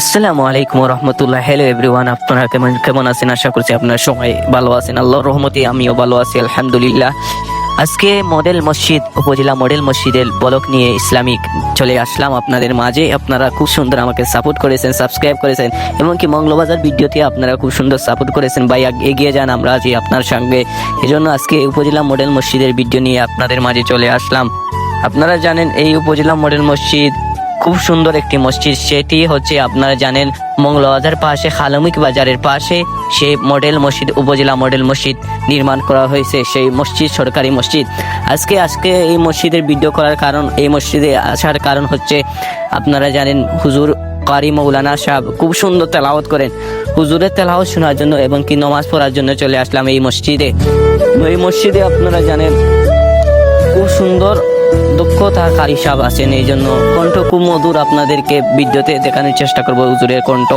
আসসালামু আলাইকুম রহমতুল্লাহ hello everyone আপনারা কেমন কেমন আছেন? আশা করছি আপনারা সবাই ভালো আছেন। আল্লাহর রহমতে আমিও ভালো আছি, আলহামদুলিল্লাহ। আজকে মডেল মসজিদ, উপজেলা মডেল মসজিদের বলক নিয়ে ইসলামিক চলে আসলাম আপনাদের মাঝে। আপনারা খুব সুন্দর আমাকে সাপোর্ট করেছেন সাবস্ক্রাইব করেছেন, এমনকি মঙ্গলবাজার ভিডিওতে আপনারা খুব সুন্দর সাপোর্ট করেছেন। ভাই এগিয়ে যান আমরা আছি আপনার সঙ্গে। এজন্য আজকে উপজেলা মডেল মসজিদের ভিডিও নিয়ে আপনাদের মাঝে চলে আসলাম। আপনারা জানেন, এই উপজেলা মডেল মসজিদ খুব সুন্দর একটি মসজিদ। সেটি হচ্ছে আপনারা জানেন মঙ্গলবাজার পাশে খালমিক বাজারের পাশে সেই মডেল মসজিদ, উপজেলা মডেল মসজিদ নির্মাণ করা হয়েছে, সেই মসজিদ, সরকারি মসজিদ। আজকে আজকে এই মসজিদের ভিডিও করার কারণ, এই মসজিদে আসার কারণ হচ্ছে আপনারা জানেন হুজুর কারি মৌলানা সাহেব খুব সুন্দর তেলাওয়াত করেন। হুজুরের তেলাওয়াত শোনার জন্য এবং কি নমাজ পড়ার জন্য চলে আসলাম এই মসজিদে। এই মসজিদে আপনারা জানেন খুব সুন্দর দক্ষতা কারি হিসাব আছেন এই জন্য কণ্ঠ খুব মধুর আপনাদেরকে বিদ্যুতে দেখানোর চেষ্টা করব, হুজুরের কণ্ঠ।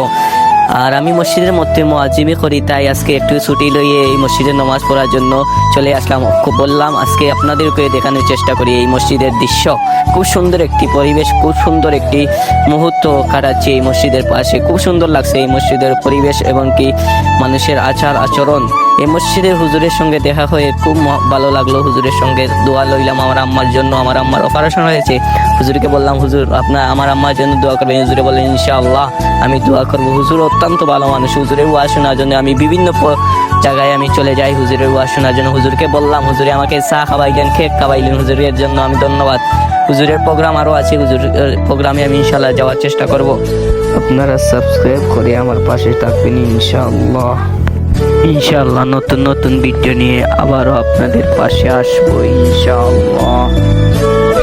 আর আমি মসজিদের মধ্যে মোয়াজিমি করি, তাই আজকে একটু ছুটি লইয়ে এই মসজিদের নামাজ পড়ার জন্য চলে আসলাম। বললাম, আজকে আপনাদেরকে দেখানোর চেষ্টা করি এই মসজিদের দৃশ্য। খুব সুন্দর একটি পরিবেশ, খুব সুন্দর একটি মুহূর্ত কাটাচ্ছি এই মসজিদের পাশে। খুব সুন্দর লাগছে এই মসজিদের পরিবেশ এবং কি মানুষের আচার আচরণ। এই মসজিদের হুজুরের সঙ্গে দেখা হয়ে খুব ভালো লাগল। হুজুরের সঙ্গে দোয়া লইলাম আমার আম্মার জন্য। আমার আম্মার অপারেশন হয়েছে। হুজুরকে বললাম, হুজুর, আপনার, আমার আম্মার জন্য দোয়া করবেন। হুজুরে বললেন, ইনশাআল্লাহ, আমি দোয়া করব। হুজুর অত্যন্ত ভালো মানুষ। হুজুরের ওয়াজ শোনার জন্য আমি বিভিন্ন জায়গায় আমি চলে যাই হুজুরের ওয়াজ শোনার জন্য। হুজুরকে বললাম, হুজুরে, আমাকে চা খাওয়াইলেন কেক খাওয়াইলেন হুজুরের জন্য। আমি ধন্যবাদ। হুজুরের প্রোগ্রাম আরও আছে। হুজুর প্রোগ্রামে আমি ইনশাল্লাহ যাওয়ার চেষ্টা করব। আপনারা সাবস্ক্রাইব করে আমার পাশে থাকবেন, ইনশাআল্লাহ। ইনশাআল্লাহ, নতুন নতুন ভিডিও নিয়ে আবারও আপনাদের পাশে আসব, ইনশাআল্লাহ।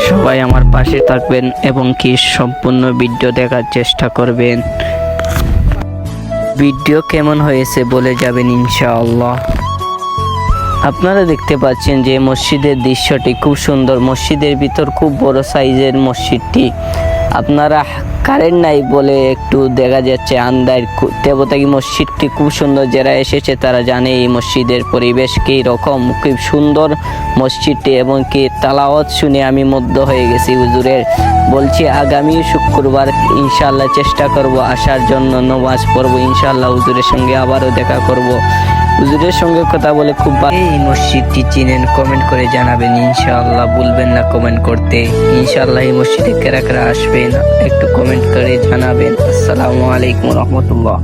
সবাই আমার পাশে থাকবেন এবং কি সম্পূর্ণ ভিডিও দেখার চেষ্টা করবেন। ভিডিও কেমন হয়েছে বলে যাবেন ইনশাআল্লাহ। আপনারা দেখতে পাচ্ছেন যে মসজিদের দৃশ্যটি খুব সুন্দর। মসজিদের ভিতর খুব বড় সাইজের মসজিদটি। আপনারা কারেন্ট নাই বলে একটু দেখা যাচ্ছে আন্দার দেবতাগি মসজিদটি খুব সুন্দর যারা এসেছে তারা জানে এই মসজিদের পরিবেশ কী রকম, খুব সুন্দর মসজিদটি এবং কি তালাওয়াত শুনে আমি মুগ্ধ হয়ে গেছি হুজুরের। বলছি আগামী শুক্রবার ইনশাল্লাহ চেষ্টা করব আসার জন্য, নমাজ পড়ব ইনশাল্লাহ হুজুরের সঙ্গে আবারও দেখা করব। হুজুরের সঙ্গে কথা বলে খুব এই মসজিদটি চিনেন কমেন্ট করে জানাবেন, ইনশাআল্লাহ বলবেন না কমেন্ট করতে। ইনশাআল্লাহ এই মসজিদে কেরা কেরা আসবেন, একটু কমেন্ট করে জানাবেন। আসসালামু আলাইকুম রহমতুল্লাহ।